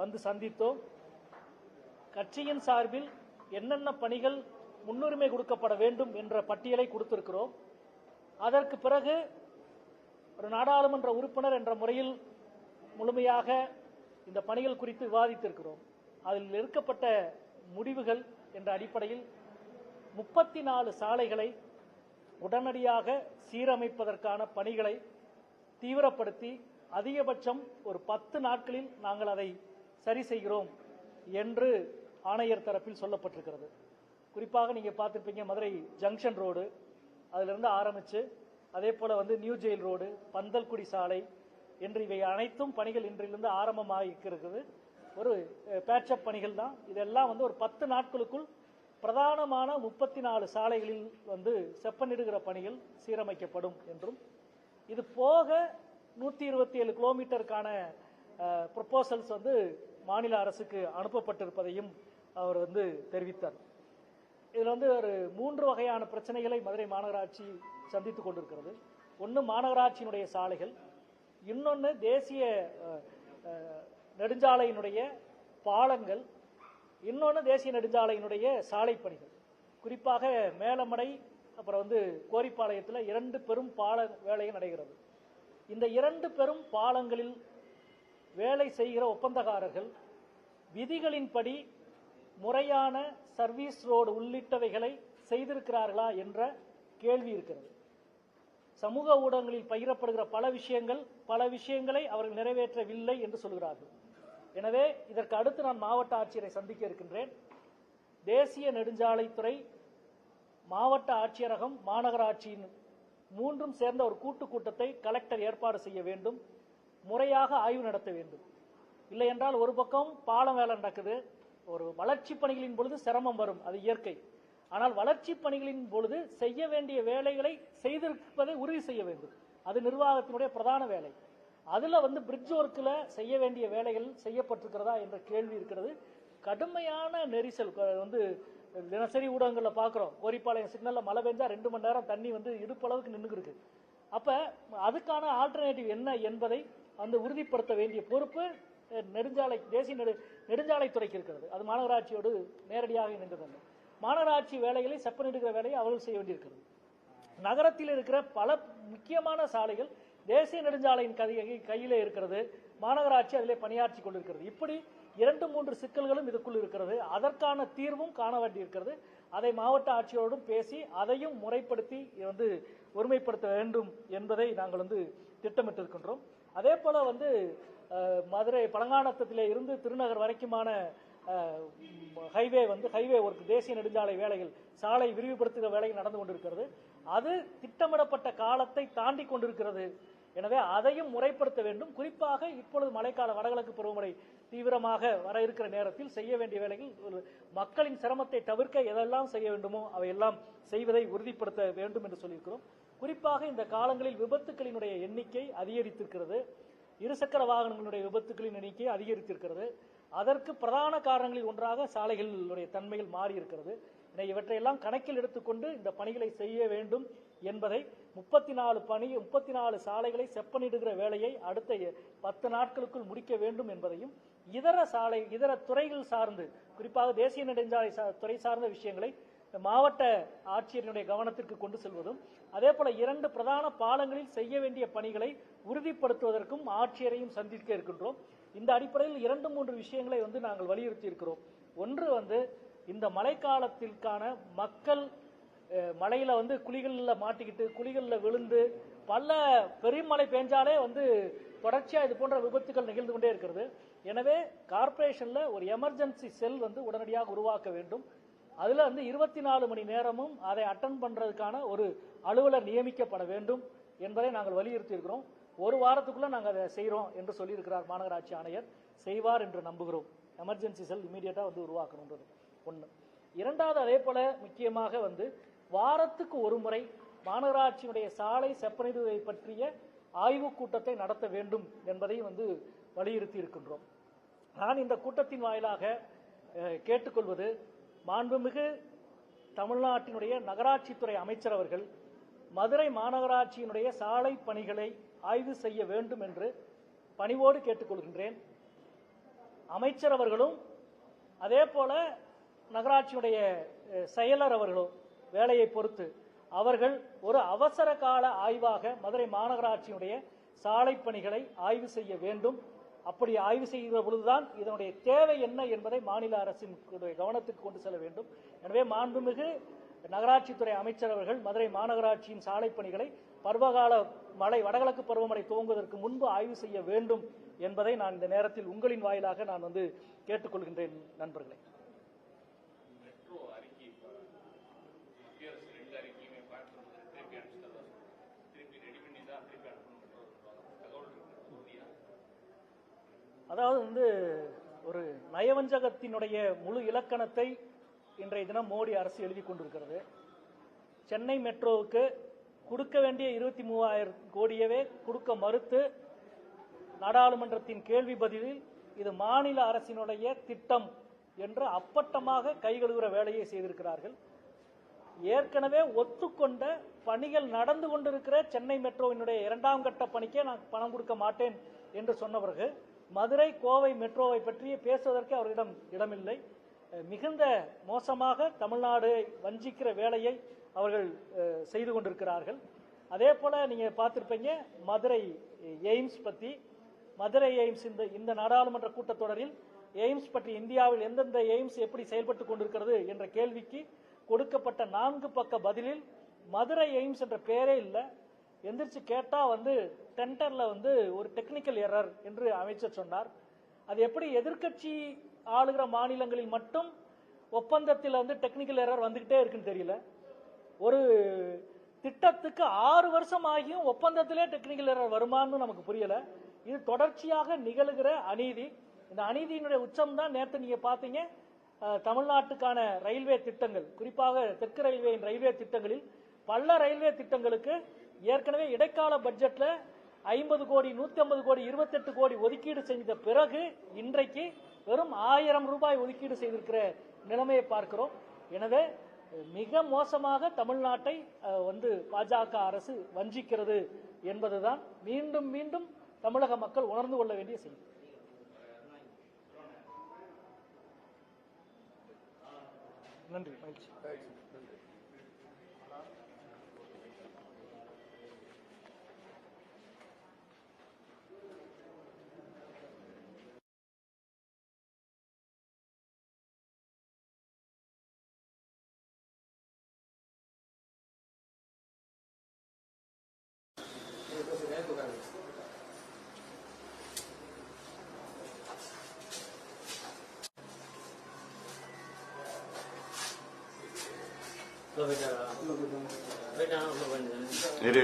வந்து சந்தித்தோம். கட்சியின் சார்பில் என்னென்ன பணிகள் முன்னுரிமை கொடுக்கப்பட வேண்டும் என்ற பட்டியலை கொடுத்திருக்கிறோம். அதற்கு பிறகு ஒரு நாடாளுமன்ற உறுப்பினர் என்ற முறையில் முழுமையாக இந்த பணிகள் குறித்து விவாதித்திருக்கிறோம். அதில் எடுக்கப்பட்ட முடிவுகள் என்ற அடிப்படையில் முப்பத்தி நாலு சாலைகளை உடனடியாக சீரமைப்பதற்கான பணிகளை தீவிரப்படுத்தி அதிகபட்சம் ஒரு பத்து நாட்களில் நாங்கள் அதை சரி செய்கிறோம் என்று ஆணையர் தரப்பில் சொல்லப்பட்டிருக்கிறது. குறிப்பாக நீங்க பார்த்துருப்பீங்க மதுரை ஜங்ஷன் ரோடு அதிலிருந்து ஆரம்பிச்சு அதே போல வந்து நியூ ஜெயில் ரோடு பந்தல்குடி சாலை என்று இவை அனைத்தும் பணிகள் இன்றிலிருந்து ஆரம்பமாக இருக்கிறது. ஒரு பேட்சப் பணிகள் தான். இதெல்லாம் வந்து ஒரு பத்து நாட்களுக்குள் பிரதானமான முப்பத்தி நாலு சாலைகளில் வந்து செப்பனிடுகிற பணிகள் சீரமைக்கப்படும் என்றும் இது போக நூத்தி இருபத்தி ஏழு கிலோமீட்டருக்கான ப்ரொபோசல்ஸ் வந்து மாநில அரசுக்கு அனுப்பப்பட்டிருப்பதையும் அவர் வந்து தெரிவித்தார். இதில் வந்து ஒரு மூன்று வகையான பிரச்சனைகளை மதுரை மாநகராட்சி சந்தித்துக் கொண்டிருக்கிறது. ஒன்று மாநகராட்சியினுடைய சாலைகள் இன்னொன்று தேசிய நெடுஞ்சாலையினுடைய பாலங்கள் இன்னொன்று தேசிய நெடுஞ்சாலையினுடைய சாலை பணிகள். குறிப்பாக மேலமடை அப்புறம் வந்து கோரிப்பாளையத்தில் இரண்டு பெரும் பால வேலையும் நடைகிறது இந்த இரண்டு பெரும் பாலங்களில் வேலை செய்கிற ஒப்பந்தக்காரர்கள் விதிகளின்படி முறையான சர்வீஸ் ரோடு உள்ளிட்டவைகளை செய்திருக்கிறார்களா என்ற கேள்வி இருக்கிறது. சமூக ஊடகங்களில் பகிரப்படுகிற பல விஷயங்கள் பல விஷயங்களை அவர்கள் நிறைவேற்றவில்லை என்று சொல்கிறார்கள். எனவே இதற்கு அடுத்து நான் மாவட்ட ஆட்சியரை சந்திக்க இருக்கின்றேன். தேசிய நெடுஞ்சாலைத்துறை மாவட்ட ஆட்சியரகம் மாநகராட்சியின் மூன்றும் சேர்ந்த ஒரு கூட்டு கூட்டத்தை கலெக்டர் ஏற்பாடு செய்ய வேண்டும். முறையாக ஆய்வு நடத்த வேண்டும். இல்லை என்றால் ஒரு பக்கம் பாலம் வேலை நடக்குது ஒரு வளர்ச்சி பணிகளின் பொழுது சிரமம் வரும் அது இயற்கை. ஆனால் வளர்ச்சி பணிகளின் பொழுது செய்ய வேண்டிய வேலைகளை செய்திருப்பதை உறுதி செய்ய வேண்டும். அது நிர்வாகத்தினுடைய பிரதான வேலை. அதுல வந்து பிரிட்ஜ் ஒர்க்கில் செய்ய வேண்டிய வேலைகள் செய்யப்பட்டிருக்கிறதா என்ற கேள்வி இருக்கிறது. கடுமையான நெரிசல் வந்து தினசரி ஊடகங்களில் பார்க்குறோம் கோரிப்பாளையம் சிக்னலில் மழை பெஞ்சா ரெண்டு மணி நேரம் தண்ணி வந்து இடுப்பளவுக்கு நின்றுருக்கு இருக்கு. அதுக்கான ஆல்டர்னேட்டிவ் என்ன என்பதை அந்த உறுதிப்படுத்த வேண்டிய பொறுப்பு நெடுஞ்சாலை தேசிய நெடு நெடுஞ்சாலைத்துறைக்கு இருக்கிறது. அது மாநகராட்சியோடு நேரடியாக இணைந்ததல்ல மாநகராட்சி வேலைகளை செப்பனிடுகிற வேலையை அவர்கள் செய்ய வேண்டியிருக்கிறது. நகரத்தில் இருக்கிற பல முக்கியமான சாலைகள் தேசிய நெடுஞ்சாலையின் கதை- கையிலே இருக்கிறது. மாநகராட்சி அதிலே பணியாற்றி கொண்டிருக்கிறது. இப்படி இரண்டு மூன்று சிக்கல்களும் இதுக்குள் இருக்கிறது. அதற்கான தீர்வும் காண வேண்டியிருக்கிறது. அதை மாவட்ட ஆட்சியரோடும் பேசி அதையும் முறைப்படுத்தி வந்து ஒருமைப்படுத்த வேண்டும் என்பதை நாங்கள் வந்து திட்டமிட்டிருக்கின்றோம். அதே போல வந்து மதுரை பழங்கானத்திலே இருந்து திருநகர் வரைக்குமான ஹைவே வந்து ஹைவே ஒர்க் தேசிய நெடுஞ்சாலை வேலைகள் சாலை விரிவுபடுத்துகிற வேலைகள் நடந்து கொண்டிருக்கிறது. அது திட்டமிடப்பட்ட காலத்தை தாண்டி கொண்டிருக்கிறது. எனவே அதையும் முறைப்படுத்த வேண்டும். குறிப்பாக இப்பொழுது மழைக்கால வடகிழக்கு பருவமழை தீவிரமாக வர இருக்கிற நேரத்தில் செய்ய வேண்டிய வேலைகள் ஒரு மக்களின் சிரமத்தை தவிர்க்க எதெல்லாம் செய்ய வேண்டுமோ அவையெல்லாம் செய்வதை உறுதிப்படுத்த வேண்டும் என்று சொல்லியிருக்கிறோம். குறிப்பாக இந்த காலங்களில் விபத்துக்களினுடைய எண்ணிக்கை அதிகரித்திருக்கிறது. இருசக்கர வாகனங்களுடைய விபத்துக்களின் எண்ணிக்கை அதிகரித்திருக்கிறது. அதற்கு பிரதான காரணங்களில் ஒன்றாக சாலைகளுடைய தன்மைகள் மாறி இருக்கிறது இவற்றையெல்லாம் கணக்கில் எடுத்துக்கொண்டு இந்த பணிகளை செய்ய வேண்டும் என்பதை முப்பத்தி நாலு பணி முப்பத்தி நாலு சாலைகளை செப்பனிடுகிற வேலையை அடுத்த பத்து நாட்களுக்குள் முடிக்க வேண்டும் என்பதையும் இதர சாலை இதர துறைகள் சார்ந்து குறிப்பாக தேசிய நெடுஞ்சாலை சா- துறை சார்ந்த விஷயங்களை மாவட்ட ஆட்சியரினுடைய கவனத்திற்கு கொண்டு செல்வதும் அதே போல இரண்டு பிரதான பாலங்களில் செய்ய வேண்டிய பணிகளை உறுதிப்படுத்துவதற்கும் ஆட்சியரையும் சந்திக்க இருக்கின்றோம். இந்த அடிப்படையில் இரண்டு மூன்று விஷயங்களை வந்து நாங்கள் வலியுறுத்தி இருக்கிறோம் ஒன்று வந்து இந்த மழைக்காலத்திற்கான மக்கள் மழையில் மழையில வந்து குழிகளில் மாட்டிக்கிட்டு குழிகளில் விழுந்து பல பெருமழை பெஞ்சாலே வந்து தொடர்ச்சியா இது போன்ற விபத்துகள் நிகழ்ந்து கொண்டே இருக்கிறது. எனவே கார்ப்பரேஷன்ல ஒரு எமர்ஜென்சி செல் வந்து உடனடியாக உருவாக்க வேண்டும். அதுல வந்து இருபத்தி நாலு மணி நேரமும் அதை அட்டன் பண்றதுக்கான ஒரு அலுவலர் நியமிக்கப்பட வேண்டும் என்பதை நாங்கள் வலியுறுத்தி இருக்கிறோம் ஒரு வாரத்துக்குள்ள நாங்கள் அதை செய்கிறோம் என்று சொல்லியிருக்கிறார் மாநகராட்சி ஆணையர். செய்வார் என்று நம்புகிறோம். எமர்ஜென்சி செல் இமீடியட்டா வந்து உருவாக்கணுன்றது ஒண்ணு. இரண்டாவது அதே போல முக்கியமாக வந்து வாரத்துக்கு ஒரு முறை மாநகராட்சியினுடைய சாலை செப்பனிடுவதை பற்றிய ஆய்வுக் கூட்டத்தை நடத்த வேண்டும் என்பதையும் வந்து வலியுறுத்தி இருக்கின்றோம் நான் இந்த கூட்டத்தின் வாயிலாக கேட்டுக்கொள்வது மாண்புமிகு தமிழ்நாட்டினுடைய நகராட்சித்துறை அமைச்சர் அவர்கள் மதுரை மாநகராட்சியினுடைய சாலை பணிகளை ஆய்வு செய்ய வேண்டும் என்று பணிவோடு கேட்டுக்கொள்கின்றேன் அமைச்சர் அவர்களும் அதே போல நகராட்சியுடைய செயலர் அவர்களும் வேலையை பொறுத்து அவர்கள் ஒரு அவசர கால ஆய்வாக மதுரை மாநகராட்சியினுடைய சாலை பணிகளை ஆய்வு செய்ய வேண்டும். அப்படி ஆய்வு செய்கிற பொழுதுதான் இதனுடைய தேவை என்ன என்பதை மாநில அரசின் கவனத்துக்கு கொண்டு செல்ல வேண்டும். எனவே மாண்புமிகு நகராட்சித்துறை அமைச்சர் அவர்கள் மதுரை மாநகராட்சியின் சாலை பணிகளை பருவகால மழை வடகிழக்கு பருவமழை துவங்குவதற்கு முன்பு ஆய்வு செய்ய வேண்டும் என்பதை நான் இந்த நேரத்தில் உங்களின் வாயிலாக நான் வந்து கேட்டுக்கொள்கின்றேன் நண்பர்களே. அதாவது வந்து ஒரு நயவஞ்சகத்தினுடைய முழு இலக்கணத்தை இன்றைய தினம் மோடி அரசு எழுதி கொண்டிருக்கிறது. சென்னை மெட்ரோவுக்கு கொடுக்க வேண்டிய இருபத்தி மூவாயிரம் கோடியவே கொடுக்க மறுத்து நாடாளுமன்றத்தின் கேள்வி பதிலில் இது மாநில அரசினுடைய திட்டம் என்று அப்பட்டமாக கைகழுவுற வேலையை செய்திருக்கிறார்கள். ஏற்கனவே ஒத்துக்கொண்ட பணிகள் நடந்து கொண்டிருக்கிற சென்னை மெட்ரோவினுடைய இரண்டாம் கட்ட பணிக்கே நான் பணம் கொடுக்க மாட்டேன் என்று சொன்னவர்கள் மதுரை கோவை மெட்ரோவை பற்றி பேசுவதற்கு அவர்களிடம் இடமில்லை. மிகுந்த மோசமாக தமிழ்நாடு வஞ்சிக்கிற வேலையை அவர்கள் செய்து கொண்டிருக்கிறார்கள். அதே போல நீங்க பார்த்திருப்பீங்க மதுரை எய்ம்ஸ் பத்தி. மதுரை எய்ம்ஸ் இந்த இந்த நாடாளுமன்ற கூட்டத்தொடரில் எய்ம்ஸ் பற்றி இந்தியாவில் எந்தெந்த எய்ம்ஸ் எப்படி செயல்பட்டு கொண்டிருக்கிறது என்ற கேள்விக்கு கொடுக்கப்பட்ட நான்கு பக்க பதிலில் மதுரை எய்ம்ஸ் என்ற பெயரே இல்லை. எந்திரிச்சு கேட்டா வந்து டெண்டர்ல வந்து ஒரு டெக்னிக்கல் எரர் என்று அமைச்சர் சொன்னார். அது எப்படி எதிர்க்கட்சி ஆளுகிற மாநிலங்களில் மட்டும் ஒப்பந்தத்தில் வந்து டெக்னிக்கல் எரர் வந்துகிட்டே இருக்குன்னு தெரியல. ஒரு திட்டத்துக்கு ஆறு வருஷம் ஆகியும் ஒப்பந்தத்திலே டெக்னிக்கல் எரர் வருமான்னு நமக்கு புரியல. இது தொடர்ச்சியாக நிகழுகிற அநீதி. இந்த அநீதியினுடைய உச்சம் தான் நேற்று நீங்க பாத்தீங்க தமிழ்நாட்டுக்கான ரயில்வே திட்டங்கள். குறிப்பாக தெற்கு ரயில்வேயின் ரயில்வே திட்டங்களில் பல ரயில்வே திட்டங்களுக்கு ஏற்கனவே இடைக்கால பட்ஜெட்ல ஐம்பது கோடி நூத்தி ஐம்பது கோடி இருபத்தெட்டு கோடி ஒதுக்கீடு செய்த பிறகு இன்றைக்கு வெறும் ஆயிரம் ரூபாய் ஒதுக்கீடு செய்திருக்கிற நிலைமையை பார்க்கிறோம். எனவே மிக மோசமாக தமிழ்நாட்டை வந்து பாஜக அரசு வஞ்சிக்கிறது என்பதுதான் மீண்டும் மீண்டும் தமிழக மக்கள் உணர்ந்து கொள்ள வேண்டிய செய்தி. நன்றி மகிழ்ச்சி. मेरे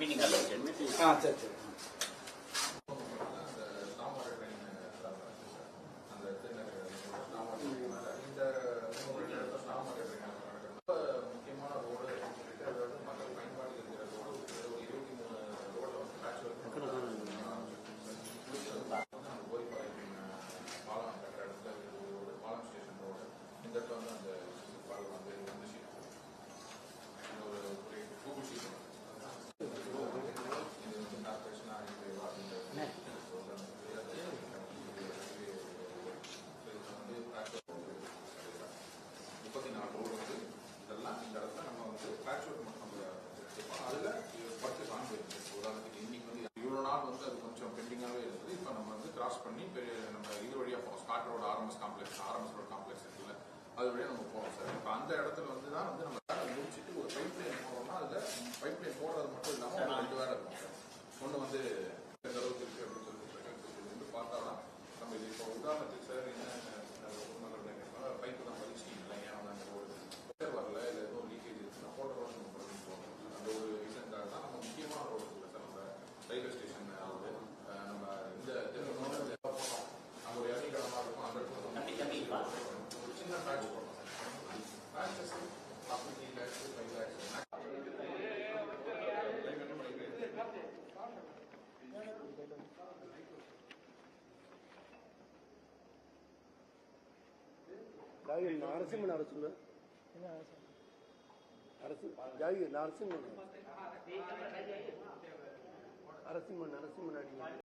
मीटिंग कर लो अच्छा अच्छा ஜாகிர் நரசிம்மன் அரசு அரசு ஜாகிர் நரசிம்மன். நரசிம்மன் நரசிம்மன் அடி